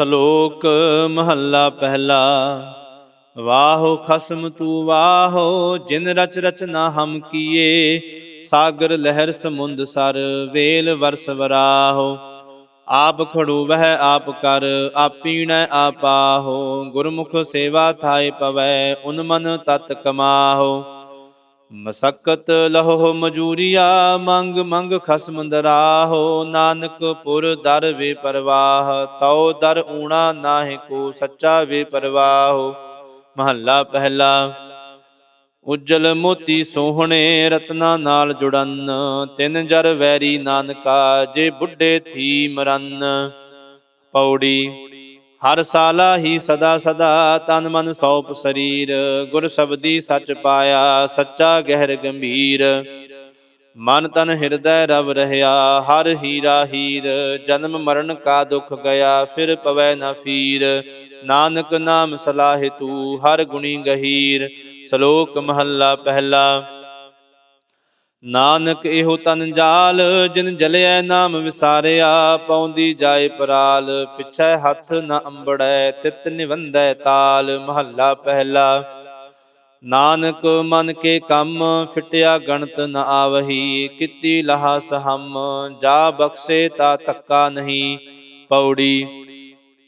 ਸ਼ਲੋਕ ਮਹੱਲਾ ਪਹਿਲਾ। ਵਾਹੋ ਖਸਮ ਤੂ ਵਾਹੋ, ਜਿਨ ਰਚ ਰਚਨਾ ਹਮ ਕੀਏ, ਸਾਗਰ ਲਹਿਰ ਸਮੁੰਦ ਸਰ ਵੇਲ ਵਰਸ ਵਰਾਹੋ। ਆਪ ਖੜੂ ਵਹਿ ਆਪ ਕਰ, ਆਪੀਣੈ ਆਪਾਹੋ ਗੁਰਮੁਖ ਸੇਵਾ ਥਾਏ ਪਵੈ, ਉਨ ਮਨ ਤਤ ਕਮਾਹੋ। ਮਸਕਤ ਲਹੋ ਮਜੂਰੀਆ, ਮੰਗ ਮੰਗ ਖਸਮ ਦਰਾਹੋ ਨਾਨਕ ਪੁਰ ਦਰ ਵੇ ਪਰਵਾਹ, ਤਉ ਦਰ ਊਣਾ ਨਾਹਿ ਕੋ ਸੱਚਾ ਵੇ ਪਰਵਾਹੋ। ਮਹੱਲਾ ਪਹਿਲਾ, ਉਜਲ ਮੋਤੀ ਸੋਹਣੇ ਰਤਨਾ ਨਾਲ ਜੁੜਨ, ਤਿੰਨ ਜਰ ਵੈਰੀ ਨਾਨਕਾ, ਜੇ ਬੁੱਢੇ ਥੀ ਮਰਨ। ਪੌੜੀ ਹਰ ਸਾਲਾ ਹੀ ਸਦਾ ਸਦਾ ਤਨ ਮਨ ਸੌਪ ਸਰੀਰ, ਗੁਰ ਸਬਦੀ ਸੱਚ ਪਾਇਆ, ਸੱਚਾ ਗਹਿਰ ਗੰਭੀਰ। ਮਨ ਤਨ ਹਿਰਦੈ ਰਵ ਰਹਿਆ, ਹਰ ਹੀਰਾ ਹੀਰ, ਜਨਮ ਮਰਨ ਕਾ ਦੁਖ ਗਿਆ, ਫਿਰ ਪਵੈ ਨਾ ਫੀਰ। ਨਾਨਕ ਨਾਮ ਸਲਾਹਿ ਤੂ, ਹਰ ਗੁਣੀ ਗਹੀਰ, ਸ਼ਲੋਕ ਮਹੱਲਾ ਪਹਿਲਾ। ਨਾਨਕ ਇਹੋ ਤਨ ਜਾਲ, ਜਿਨ ਜਲਿਐ ਨਾਮ ਵਿਸਾਰਿਆ, ਪੌਂਦੀ ਜਾਏ ਪਰਾਲ, ਪਿਛੈ ਹੱਥ ਨ ਅੰਬੜੈ, ਤਿਤ ਨਿਵੰਦੈ ਤਾਲ, ਮਹੱਲਾ ਪਹਿਲਾ। ਨਾਨਕ ਮਨ ਕੇ ਕੰਮ, ਫਿਟਿਆ ਗਣਤ ਨ ਆਵਹੀ, ਕੀਤੀ ਲਹਾ ਸਹਮ, ਜਾ ਬਖਸ਼ੇ ਤਾ ਤੱਕਾ ਨਹੀਂ, ਪੌੜੀ।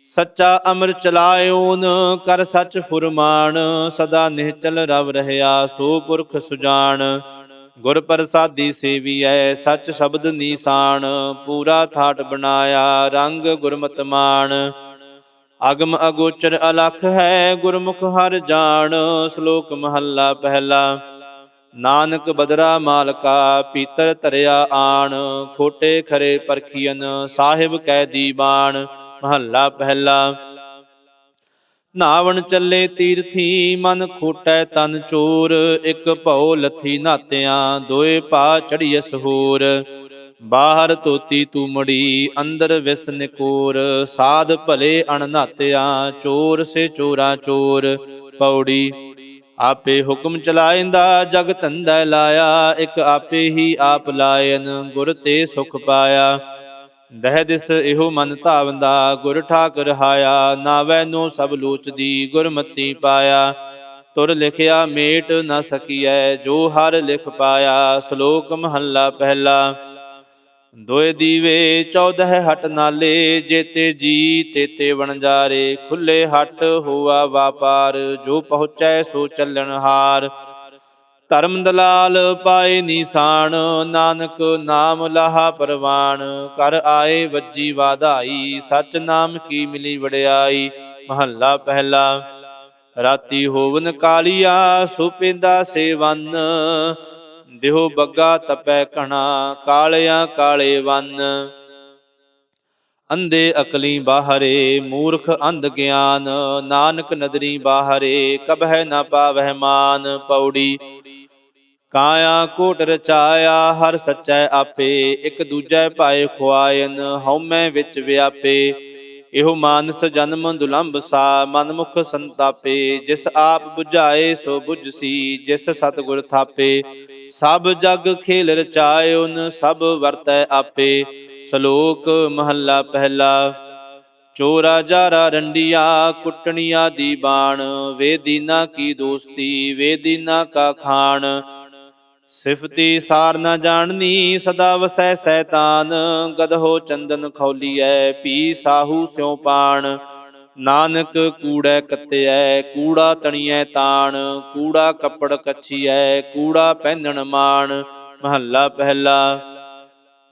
ਸੱਚਾ ਅਮਰ ਚਲਾਇਓਨ, ਕਰ ਸੱਚ ਫੁਰਮਾਨ ਸਦਾ ਨਿਹਚਲ ਰਵ ਰਹਿਆ, ਸੋ ਪੁਰਖ ਸੁਜਾਨ। ਗੁਰ ਪ੍ਰਸਾਦੀ ਸੇਵੀਐ, ਸੱਚ ਸ਼ਬਦ ਨੀਸਾਨ, ਪੂਰਾ ਥਾਟ ਬਣਾਇਆ, ਰੰਗ ਗੁਰਮਤ ਮਾਨ ਅਗਮ ਅਗੋਚਰ ਅਲਖ ਹੈ, ਗੁਰਮੁਖ ਹਰ ਜਾਣ, ਸ਼ਲੋਕ ਮਹੱਲਾ ਪਹਿਲਾ। ਨਾਨਕ ਬਦਰਾ ਮਾਲਕਾ, ਪੀਤਰ ਧਰਿਆ ਆਣ, ਖੋਟੇ ਖਰੇ ਪਰਖੀਨ ਸਾਹਿਬ ਕੈ ਦੀਵਾਨ, ਮਹੱਲਾ ਪਹਿਲਾ। ਨਾਵਣ ਚੱਲੇ ਤੀਰਥੀ, ਮਨ ਖੋਟੈ ਤਨ ਚੋਰ, ਇੱਕ ਭਉ ਲੱਥੀ ਨਾਤਿਆਂ, ਦੋਏ ਪਾ ਚੜੀਐਸ ਹੋਰ ਬਾਹਰ ਤੋਤੀ ਤੂਮੜੀ ਅੰਦਰ ਵਿਸ ਨਿਕੋਰ, ਸਾਧ ਭਲੇ ਅਣਨਾਤਿਆਂ ਚੋਰ ਸੇ ਚੋਰਾ ਚੋਰ। ਪੌੜੀ, ਆਪੇ ਹੁਕਮ ਚਲਾਇੰਦਾ, ਜਗ ਧੰਦਾ ਲਾਇਆ, ਇਕ ਆਪੇ ਹੀ ਆਪ ਲਾਇਨ, ਗੁਰ ਤੇ ਸੁਖ ਪਾਇਆ। ਦਹਿ ਦਿਸ ਇਹੋ ਮਨ ਧਾਵੰਦਾ, ਗੁਰ ਠਾਕ ਰਹਾਇਆ ਨਾਵੈ ਨੋ ਸਭ ਲੋਚਦੀ, ਗੁਰਮਤੀ ਪਾਇਆ। ਤੁਰ ਲਿਖਿਆ ਮੇਟ ਨਾ ਸਕੀਐ, ਜੋ ਹਰ ਲਿਖ ਪਾਇਆ, ਸ਼ਲੋਕ ਮਹੱਲਾ ਪਹਿਲਾ। ਦੋਏ ਦੀਵੇ 14 ਹਟ ਨਾਲੇ, ਜੇਤੇ ਜੀ ਤੇਤੇ ਵਣਜਾਰੇ ਖੁੱਲੇ ਹਟ ਹੋਆ ਵਾਪਾਰ, ਜੋ ਪਹੁੰਚੈ ਸੋ ਚੱਲਣ ਹਾਰ। ਧਰਮ ਦਲਾਲ ਪਾਏ ਨਿਸ਼ਾਨ, ਨਾਨਕ ਨਾਮ ਲਾਹਾ ਪਰਵਾਨ ਕਰ ਆਏ ਵੱਜੀ ਵਾਧਾਈ ਸਚ ਨਾਮ ਕੀ ਮਿਲੀ ਵਡਿਆਈ, ਮਹੱਲਾ ਪਹਿਲਾ। ਰਾਤੀ ਹੋਵਨ ਕਾਲੀਆ ਸੁਪਿੰਦਾ ਸੇਵਨ ਦਿਹੋ ਬੱਗਾ ਤਪੈ ਕਣਾ ਕਾਲਿਆਂ ਕਾਲੇ ਵਨ। ਅੰਦੇ ਅਕਲੀ ਬਾਹਰੇ, ਮੂਰਖ ਅੰਧ ਗਿਆਨ, ਨਾਨਕ ਨਦਰੀ ਬਾਹਰੇ, ਕਬਹਿ ਨਾ ਪਾਵਹਿ ਮਾਨ, ਪੌੜੀ ਕਾਇਆ ਕੋਟ ਰਚਾਇਆ, ਹਰ ਸੱਚੈ ਆਪੇ, ਇੱਕ ਦੂਜੈ ਭਾਏ ਖੁਆਇਨ, ਹਉਮੈ ਵਿੱਚ ਵਿਆਪੇ। ਇਹੋ ਮਾਨਸ ਜਨਮ ਦੁਲੰਭ ਸਾ, ਮਨਮੁਖ ਸੰਤਾਪੇ। ਜਿਸ ਆਪ 부ਝਾਏ ਸੋ 부ਝਸੀ ਜਿਸ ਸਤਿਗੁਰ ਥਾਪੇ। ਸਭ ਜਗ ਖੇਲ ਰਚਾਇਓਨ ਸਭ ਵਰਤੈ ਆਪੇ। ਸ਼ਲੋਕ ਮਹੱਲਾ ਪਹਿਲਾ, ਚੋਰਾ ਜਾਰਾ ਰੰਡੀਆ, ਕੁੱਟਣੀਆਂ ਦੀ ਬਾਣ। ਵੇਦੀਨਾ ਕੀ ਦੋਸਤੀ ਵੇਦੀਨਾ ਕਾ ਖਾਣ। ਸਿਫਤੀ ਸਾਰ ਨਾ ਜਾਣਨੀ, ਸਦਾ ਵਸੈ ਸੈਤਾਨ। ਗਦਹੋ ਚੰਦਨ ਖੌਲੀਐ, ਪੀ ਸਾਹੂ ਸਿਉ ਪਾਣ। ਨਾਨਕ ਕੂੜੈ ਕੱਤਿਐ, ਕੂੜਾ ਤਣੀਐ ਤਾਣ। ਕੂੜਾ ਕੱਪੜ ਕੱਛੀਐ, ਕੂੜਾ ਪਹਿਨਣ ਮਾਣ। ਮਹੱਲਾ ਪਹਿਲਾ।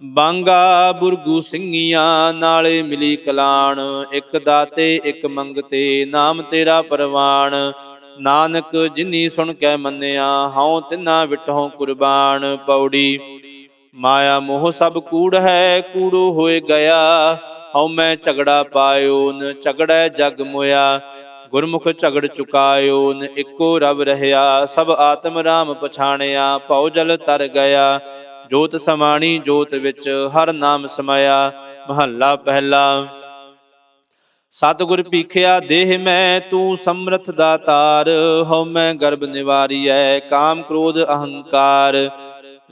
ਬਾਂਗਾ ਬੁਰਗੂ ਸਿੰਘੀਆਂ, ਨਾਲੇ ਮਿਲੀ ਕਲਾਣ। ਇੱਕ ਦਾਤੇ, ਇੱਕ ਮੰਗਤੇ, ਨਾਮ ਤੇਰਾ ਪਰਵਾਨ ਨਾਨਕ ਜਿਨੀ ਸੁਣ ਕੇ ਮੰਨਿਆ, ਹਉ ਤਿੰਨਾ ਵਿਟਹੁ ਕੁਰਬਾਨ ਪੌੜੀ। ਮਾਇਆ ਮੋਹ ਸਭ ਕੂੜ ਹੈ, ਕੂੜੋ ਹੋਏ ਗਿਆ। ਹਉ ਮੈਂ ਝਗੜਾ ਪਾਇਓ ਨ, ਝਗੜੈ ਜਗ ਮੋਇਆ। ਗੁਰਮੁਖ ਝਗੜ ਚੁਕਾਇਓ ਨ, ਇੱਕੋ ਰਬ ਰਹਿਆ। ਸਭ ਆਤਮ ਰਾਮ ਪਛਾਣਿਆ, ਭਉ ਜਲ ਤਰ ਗਿਆ। ਜੋਤ ਸਮਾਣੀ ਜੋਤ ਵਿੱਚ ਹਰ ਨਾਮ ਸਮਾਇਆ। ਮਹੱਲਾ ਪਹਿਲਾ। ਸਤਿਗੁਰ ਭੀਖਿਆ ਦੇਹ ਮੈਂ, ਤੂੰ ਸਮਰਥ ਦਾਤਾਰ। ਹਉ ਮੈਂ ਗਰਭ ਨਿਵਾਰੀਐ, ਕਾਮ ਕ੍ਰੋਧ ਅਹੰਕਾਰ।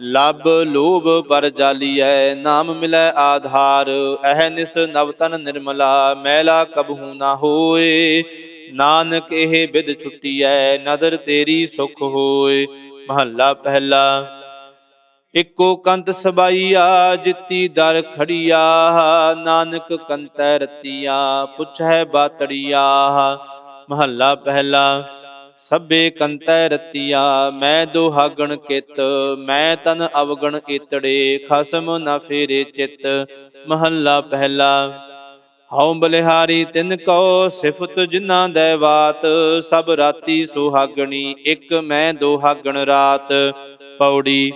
ਲਬ ਲੋਭ ਪਰ ਜਾਲੀਐ, ਨਾਮ ਮਿਲੈ ਆਧਾਰ। ਅਹ ਨਿਸ ਨਵਤਨ ਨਿਰਮਲਾ, ਮੈਲਾ ਕਬਹੂ ਨਾ ਹੋਏ। ਨਾਨਕ ਇਹ ਬਿਦ ਛੁੱਟੀਐ, ਨਦਰ ਤੇਰੀ ਸੁਖ ਹੋਏ। ਮਹੱਲਾ ਪਹਿਲਾ। ਇੱਕੋ ਕੰਤ ਸਬਾਈਆ, ਜਿਤੀ ਦਰ ਖੜੀਆ, ਨਾਨਕ ਕੰਤੈ ਰਤੀਆ, ਪੁੱਛੈ ਬਾਤੜੀਆ। ਮਹੱਲਾ ਪਹਿਲਾ, ਸਭੇ ਕੰਤੈ ਰਤੀਆ, ਮੈਂ ਦੁਹਾਗਣ ਕਿਤ, ਮੈਂ ਤਨ ਅਵਗਣ ਇਤੜੇ, ਖਸਮ ਨਾ ਫੇਰੇ ਚਿਤ। ਮਹੱਲਾ ਪਹਿਲਾ, ਹਉ ਬਲਿਹਾਰੀ ਤਿਨ ਕੋ ਸਿਫਤ ਜਿਨਾ ਦੇ ਬਾਤ, ਸਭ ਰਾਤੀ ਸੁਹਾਗਣੀ, ਇੱਕ ਮੈਂ ਦੁਹਾਗਣ ਰਾਤ। ਪੌੜੀ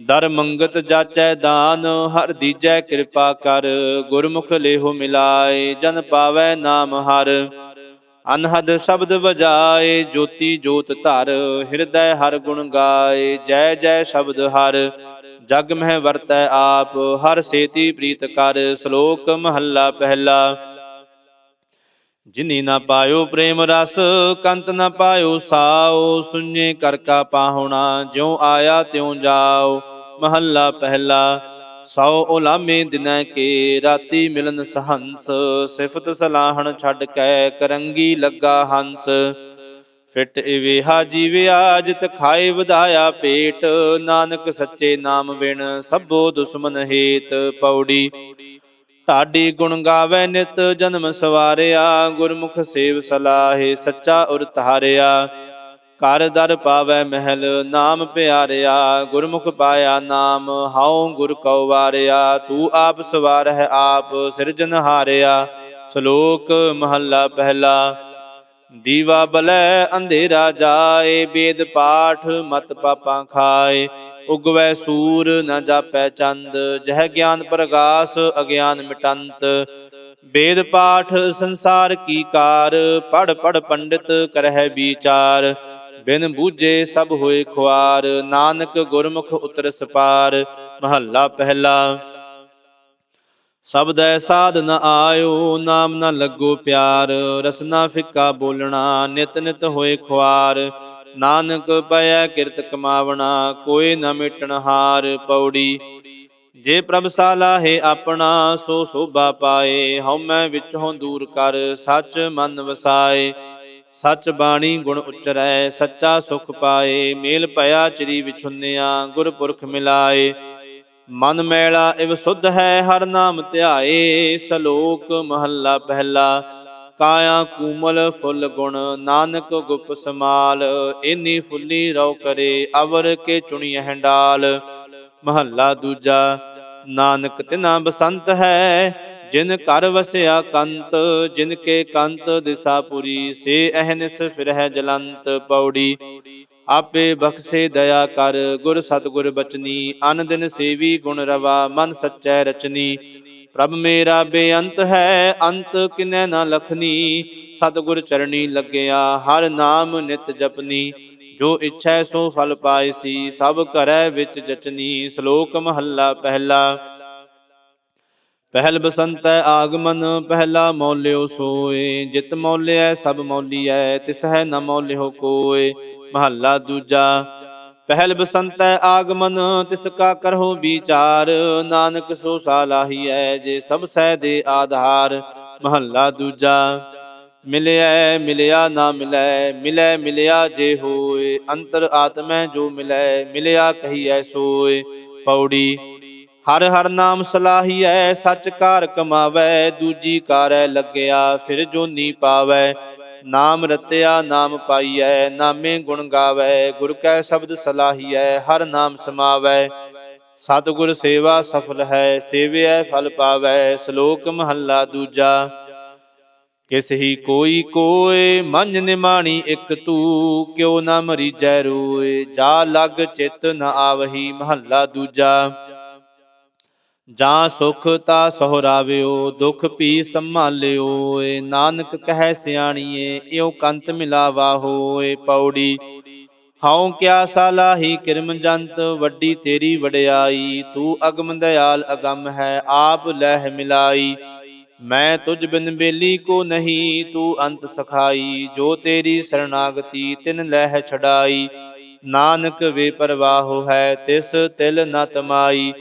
ਦਰ ਮੰਗਤ ਜਾਚੈ ਦਾਨ, ਹਰ ਦੀਜੈ ਕਿਰਪਾ ਕਰ, ਗੁਰਮੁਖ ਲੇਹੁ ਮਿਲਾਏ, ਜਨ ਪਾਵੈ ਨਾਮ ਹਰ। ਅਨਹਦ ਸ਼ਬਦ ਵਜਾਏ, ਜੋਤੀ ਜੋਤ ਧਰ, ਹਿਰਦੈ ਹਰ ਗੁਣ ਗਾਏ, ਜੈ ਜੈ ਸ਼ਬਦ ਹਰ। ਜਗ ਮਹਿ ਵਰਤੈ ਆਪ, ਹਰ ਸੇਤੀ ਪ੍ਰੀਤ ਕਰ, ਸ਼ਲੋਕ ਮਹੱਲਾ ਪਹਿਲਾ। ਜਿਨੀ ਨਾ ਪਾਇਓ ਪ੍ਰੇਮ ਰਸ, ਕੰਤ ਨਾ ਪਾਇਓ ਸਾਓ ਸੁਨੇ ਕਰ ਕਾ ਪਾਹੁਣਾ, ਜਿਉ ਆਇਆ ਤਿਉ ਜਾਓ। ਮਹੱਲਾ ਪਹਿਲਾ, ਸੌ ਉਲਾਮੇ ਦਿਨੈ ਕੇ, ਰਾਤੀ ਮਿਲਨ ਸਹੰਸ, ਸਿਫਤ ਸਲਾਹਣ ਛੱਡ ਕੈ, ਕਰੰਗੀ ਲੱਗਾ ਹੰਸ। ਫਿਟ ਇਵੇਹਾ ਜੀਵਿਆ ਜਿਤ ਖਾਏ ਵਧਾਇਆ ਪੇਟ, ਨਾਨਕ ਸੱਚੇ ਨਾਮ ਬਿਨ ਸਭੋ ਦੁਸ਼ਮਨ ਹੇਤ, ਪੌੜੀ। ਢਾਡੀ ਗੁਣ ਗਾਵੇ ਨਿਤ, ਜਨਮ ਸਵਾਰਿਆ, ਗੁਰਮੁਖ ਸੇਵ ਸਲਾਹੇ, ਸੱਚਾ ਉਰ ਧਾਰਿਆ। ਕਰ ਦਰ ਪਾਵੈ ਮਹਿਲ, ਨਾਮ ਪਿਆਰਿਆ, ਗੁਰਮੁਖ ਪਾਇਆ ਨਾਮ, ਹਾਉ ਗੁਰ ਕਉ ਵਾਰਿਆ। ਤੂੰ ਆਪ ਸਵਾਰ ਹੈ ਆਪ, ਸਿਰਜਨ ਹਾਰਿਆ, ਸ਼ਲੋਕ ਮਹੱਲਾ ਪਹਿਲਾ। ਦੀਵਾ ਬਲੈ, ਅੰਧੇਰਾ ਜਾਏ ਵੇਦ ਪਾਠ ਮਤ ਪਾਪਾਂ ਖਾਏ। ਉਗਵੈ ਸੂਰ ਨ ਜਾਪੈ ਚੰਦ, ਜਹ ਗਿਆਨ ਪ੍ਰਗਾਸ, ਅਗਿਆਨ ਮਿਟੰਤ। ਵੇਦ ਪਾਠ ਸੰਸਾਰ ਕੀ ਕਾਰ ਪੜ ਪੜ ਪੰਡਿਤ ਕਰਹਿ ਵਿਚਾਰ। ਬਿਨ ਬੂਝੇ ਸਭ ਹੋਏ ਖੁਆਰ, ਨਾਨਕ ਗੁਰਮੁਖ ਉਤਰ ਸਪਾਰ। ਮਹੱਲਾ ਪਹਿਲਾ। ਸਬਦੈ ਸਾਧ ਨ ਆਇਓ, ਨਾਮ ਨ ਲੱਗੋ ਪਿਆਰ। ਰਸਨਾ ਫਿੱਕਾ ਬੋਲਣਾ, ਨਿਤ ਨਿਤ ਹੋਏ ਖੁਆਰ। ਨਾਨਕ ਪਇਆ ਕਿਰਤ ਕਮਾਵਣਾ, ਕੋਈ ਨ ਮਿਟਣ ਹਾਰ ਪੌੜੀ। ਜੇ ਪ੍ਰਭ ਸਾਲਾਹੇ ਆਪਣਾ, ਸੋ ਸੋਭਾ ਪਾਏ। ਹਉਮੈ ਵਿੱਚੋਂ ਦੂਰ ਕਰ, ਸੱਚ ਮਨ ਵਸਾਏ। ਸੱਚ ਬਾਣੀ ਗੁਣ ਉਚਰੈ, ਸੱਚਾ ਸੁਖ ਪਾਏ। ਮੇਲ ਭਇਆ ਚਰੀ ਵਿਛੁੰਨਿਆ, ਗੁਰਪੁਰਖ ਮਿਲਾਏ। ਮਨ ਮੈਲਾ, ਇਵ ਸੁਧ ਹੈ, ਹਰ ਨਾਮ ਧਿਆਏ। ਸ਼ਲੋਕ ਮਹੱਲਾ ਪਹਿਲਾ ਕਾਇਆ ਕੂਮਲ ਫੁੱਲ ਗੁਣ, ਨਾਨਕ ਗੁਪ ਸਮਾਲ ਇਨੀ ਫੁੱਲੀ ਰਉ ਕਰੇ, ਅਵਰ ਕੇ ਚੁਣੀ ਹੰਡਾਲ ਮਹੱਲਾ ਦੂਜਾ, ਨਾਨਕ ਤਿਨਾ ਬਸੰਤ ਹੈ, ਜਿਨ ਕਰ ਵਸਿਆ ਕੰਤ, ਜਿਨ ਕੇ ਕੰਤ ਦਿਸ਼ਾ ਪੁਰੀ, ਸੇ ਅਹਨਿਸ ਫਿਰਹਿ ਜਲੰਤ ਪੌੜੀ। ਆਪੇ ਬਖਸ਼ੇ ਦਇਆ ਕਰ, ਗੁਰ ਸਤਗੁਰ ਬਚਨੀ, ਅਨ ਦਿਨ ਸੇਵੀ ਗੁਣ ਰਵਾ, ਮਨ ਸੱਚੈ ਰਚਨੀ। ਪ੍ਰਭ ਮੇਰਾ ਬੇਅੰਤ ਹੈ, ਅੰਤ ਕਿਨੈ ਨਾ ਲਖਨੀ। ਸਤਗੁਰ ਚਰਣੀ ਲੱਗਿਆ, ਹਰ ਨਾਮ ਨਿਤ ਜਪਨੀ। ਜੋ ਇੱਛੈ ਸੋ ਫਲ ਪਾਇਸੀ ਸਭ ਕਰੈ ਵਿੱਚ ਜਚਨੀ। ਸ਼ਲੋਕ ਮਹੱਲਾ ਪਹਿਲਾ। ਪਹਿਲ ਬਸੰਤੈ ਆਗਮਨ, ਪਹਿਲਾ ਮੌਲਿਓ ਸੋਏ। ਜਿਤ ਮੌਲਿਐ, ਸਭ ਮੌਲੀਐ ਤਿਸ ਹੈ ਨ ਮੌਲਿਓ ਕੋਏ। ਮਹੱਲਾ ਦੂਜਾ। ਪਹਿਲ ਬਸੰਤੈ ਆਗਮਨ, ਤਿਸ ਕਾ ਕਰਹੁ ਵਿਚਾਰ। ਨਾਨਕ ਸੋ ਸਾਲਾਹੀਐ ਜੇ ਸਭ ਸਹਿ ਦੇ ਆਧਾਰ। ਮਹੱਲਾ ਦੂਜਾ ਮਿਲਿਆ ਮਿਲਿਆ ਨਾ ਮਿਲੈ ਮਿਲੈ, ਮਿਲਿਆ ਜੇ ਹੋਏ। ਅੰਤਰ ਆਤਮੈ ਜੋ ਮਿਲੈ, ਮਿਲਿਆ ਕਹੀਐ ਸੋਏ। ਪੌੜੀ, ਹਰ ਹਰ ਨਾਮ ਸਲਾਹੀਐ, ਸੱਚ ਕਾਰ ਕਮਾਵੈ, ਦੂਜੀ ਕਾਰੈ ਲੱਗਿਆ, ਫਿਰ ਜੋਨੀ ਪਾਵੈ। ਨਾਮ ਰਤਿਆ, ਨਾਮ ਪਾਈਐ, ਨਾਮੇ ਗੁਣ ਗਾਵੈ, ਗੁਰ ਕੈ ਸ਼ਬਦ ਸਲਾਹੀਐ, ਹਰ ਨਾਮ ਸਮਾਵੈ। ਸਤਿਗੁਰ ਸੇਵਾ ਸਫਲ ਹੈ, ਸੇਵਿਐ ਫਲ ਪਾਵੈ, ਸ਼ਲੋਕ ਮਹੱਲਾ ਦੂਜਾ। ਕਿਸ ਹੀ ਕੋਈ ਕੋਏ ਮੰਝ ਨਿਮਾਣੀ ਇੱਕ ਤੂ, ਕਿਉ ਨਾ ਮਰੀਜੈ ਰੋਏ, ਜਾ ਲਗ ਚਿਤ ਨ ਆਵਹੀ ਮਹੱਲਾ ਦੂਜਾ। ਜਾਂ ਸੁਖ ਤਾ ਸਹੁਰਾਵਿਓ ਦੁਖ ਭੀ ਸੰਭਾਲਿਓ। ਏ ਨਾਨਕ ਕਹੈ ਸਿਆਣੀਏ, ਇਉ ਕੰਤ ਮਿਲਾਵਾ ਹੋਏ ਪੌੜੀ। ਹਉ ਕਿਆ ਸਾਲਾਹੀ ਕਿਰਮ ਜੰਤ, ਵੱਡੀ ਤੇਰੀ ਵਡਿਆਈ। ਤੂੰ ਅਗਮ ਦਇਆਲ ਅਗਮ ਹੈ, ਆਪ ਲਹਿ ਮਿਲਾਈ। ਮੈਂ ਤੁਝ ਬਿਨ ਬੇਲੀ ਕੋ ਨਹੀਂ, ਤੂੰ ਅੰਤ ਸਖਾਈ। ਜੋ ਤੇਰੀ ਸਰਨਾਗਤੀ ਤਿਨ ਲਹਿ ਛਡਾਈ। ਨਾਨਕ ਵੇ ਪਰਵਾਹੋ ਹੈ, ਤਿਸ ਤਿਲ ਨ ਤਮਾਈ।